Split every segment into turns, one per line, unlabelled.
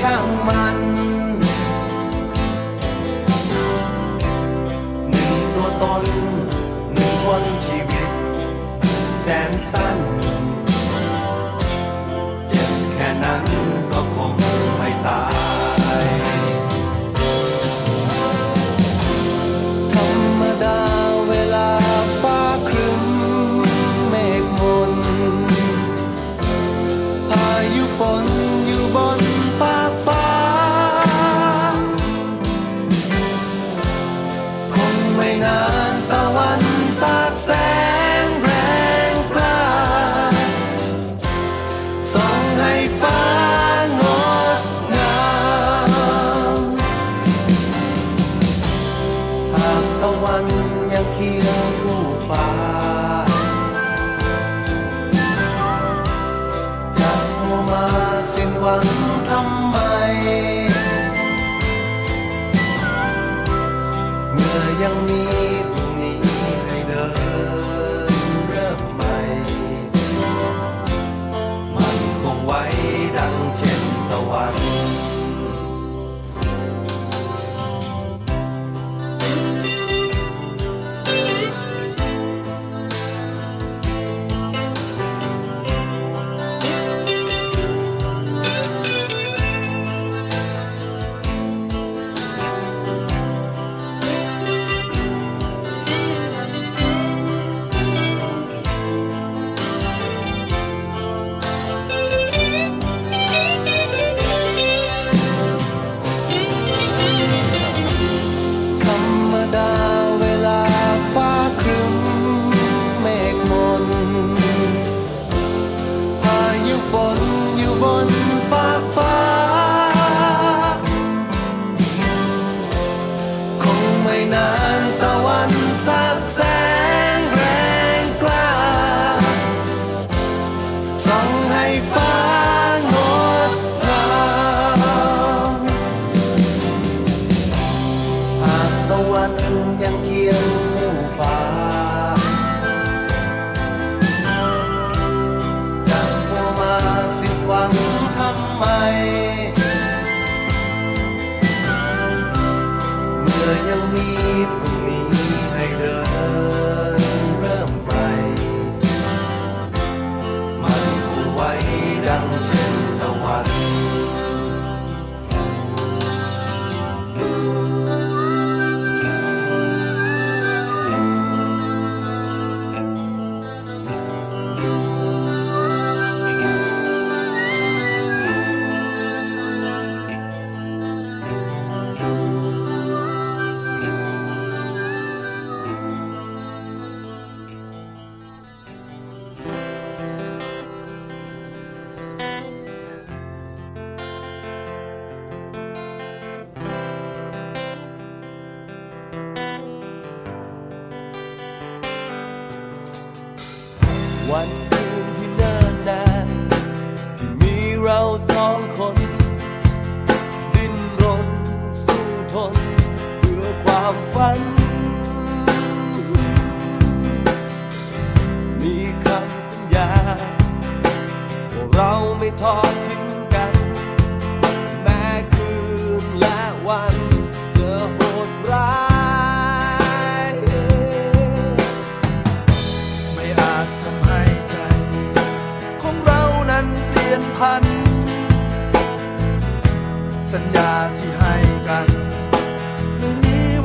ช่างมันหนึ่งตัวตนหนึ่งคนชีวิต แสนสั้น one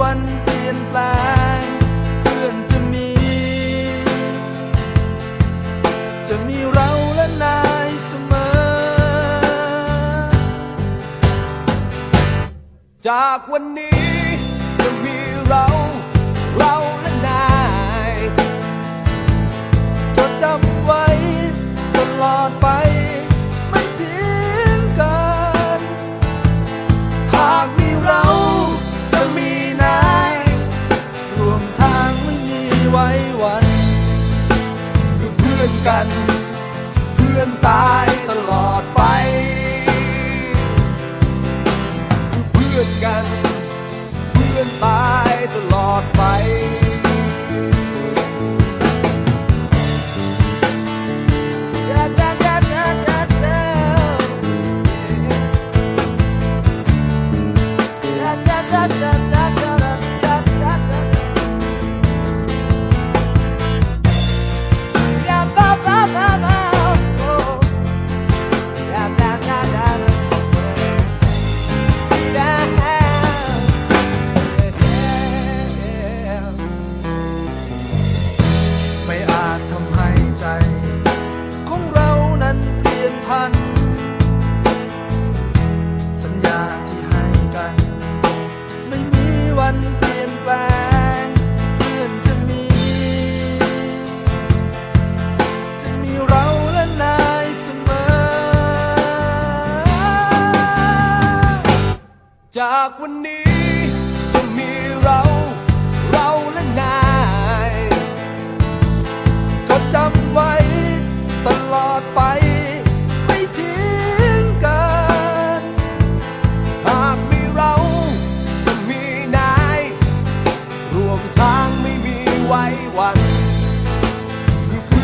วันเป
ลี่ยนแปลงเพื่อนจะมี จะมีเราและนายเสมอ จากวันนี้
กัน เพื่อนตายตลอด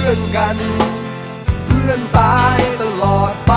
พื่อนกัน เพื่อนตายตลอดไป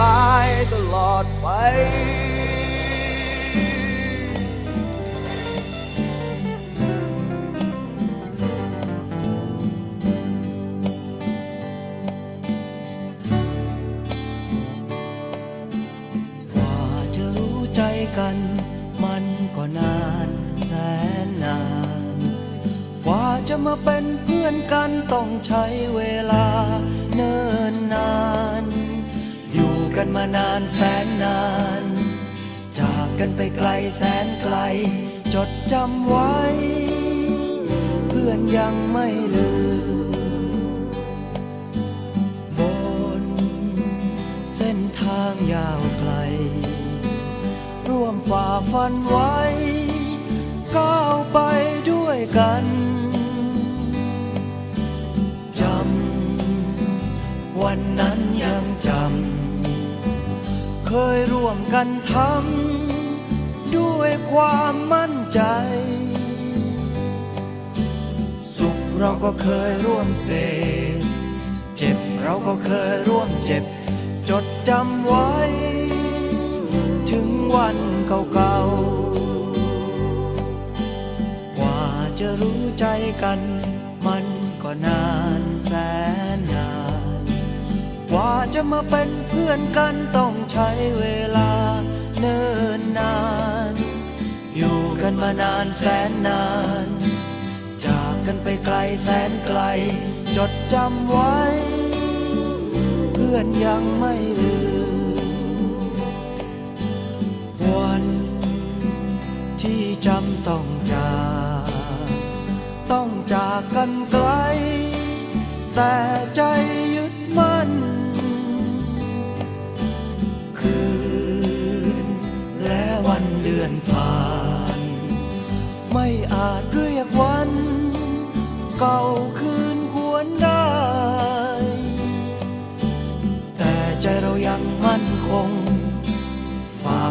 เพื่อน เส้
น
ทา
งยาวไกล
ร่วมฝ่าฟันไว้ ก้าวไปด้วยกันจำวันนั้นยังจำเคยร่วมกันทำด้วยความมั่นใจ สุขเราก็เคยร่วมเสพเจ็บเราก็เคยร่วมเจ็บ จดจำไว้ ถึงวันเก่าๆ กว่าจะรู้ใจกัน มันก็นานแสนนาน กว่าจะมาเป็นเพื่อนกันต้องใช้เวลาเนิ่นนาน อยู่กันมานานแสนนาน จากกันไปไกลแสนไกล จดจำไว้ พื่อนยังไม่ลืม วันที่จำต้องจากต้องจากกันไกล แต่ใจยึดมั่น คืนและวันเดือนผ่าน ไม่อาจเรียกวัน เก่าคืน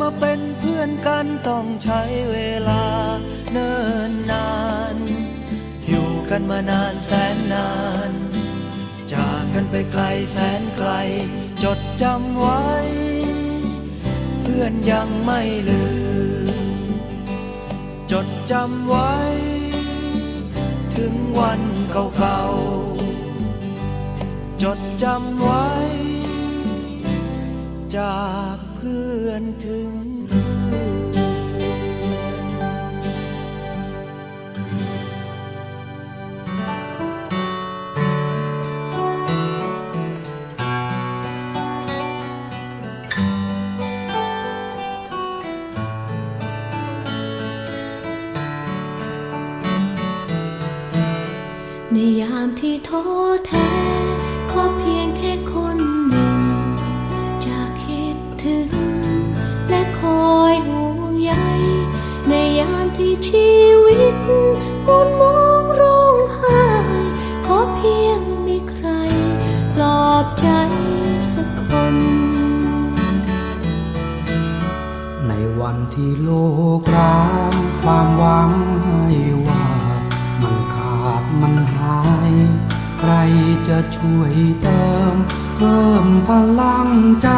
มา
เป็น
เพื่อนกันต้องใช้เวลาเนิ่นนาน อยู่กันมานานแสนนาน จากกันไปไกลแสนไกล จดจำไว้ เพื่อนยังไม่ลืม จดจำไว้ ถึงวันเก่าๆจดจำไว้ จาก อนถึง
ใจสักคน
ในวันที่โลกร้างความหวังให้ว่า มันขาดมันหาย ใครจะช่วยเติม เพิ่มพลังใจ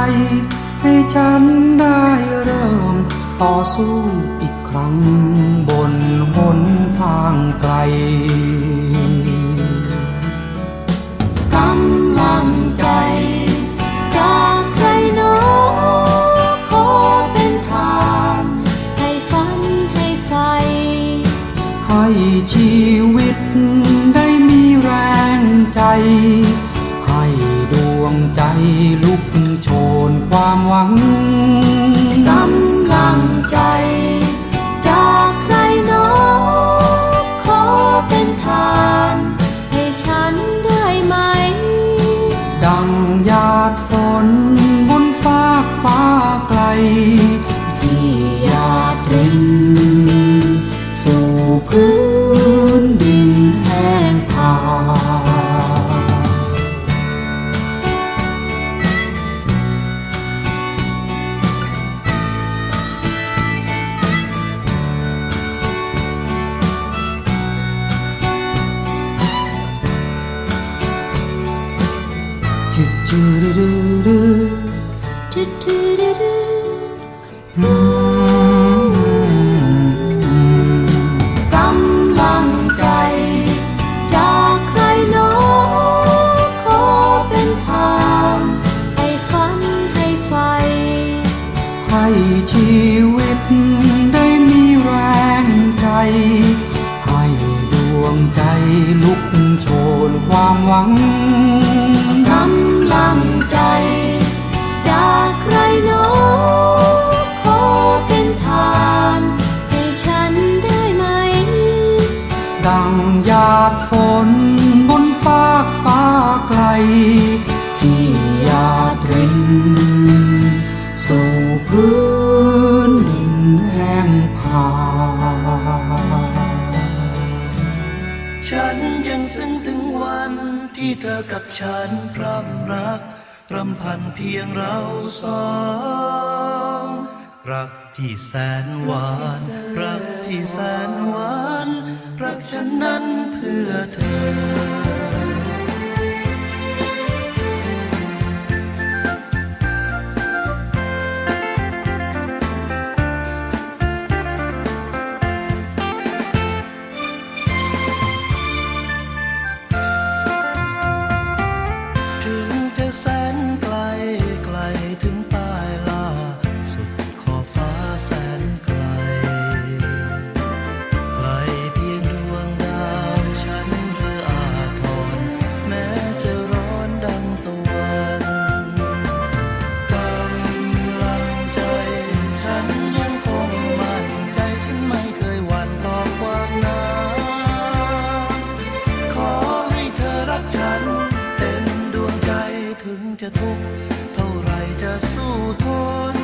ให้ฉันได้เริ่ม ต่อสู้อีกครั้งบนหนทางไกล ชีวิตได้มีแรงใจ ให้ดวงใจลุกโชนความหวัง
กำลังใจ จืด
จืดดืด
ธอกับฉันพร่ำรักรำพันเพียงเราสองรักที่แสนหวาน รักที่แสนหวาน รักฉันนั้นเพื่อเธอ ถึงจะทุกข์เท่าไรจะสู้ทน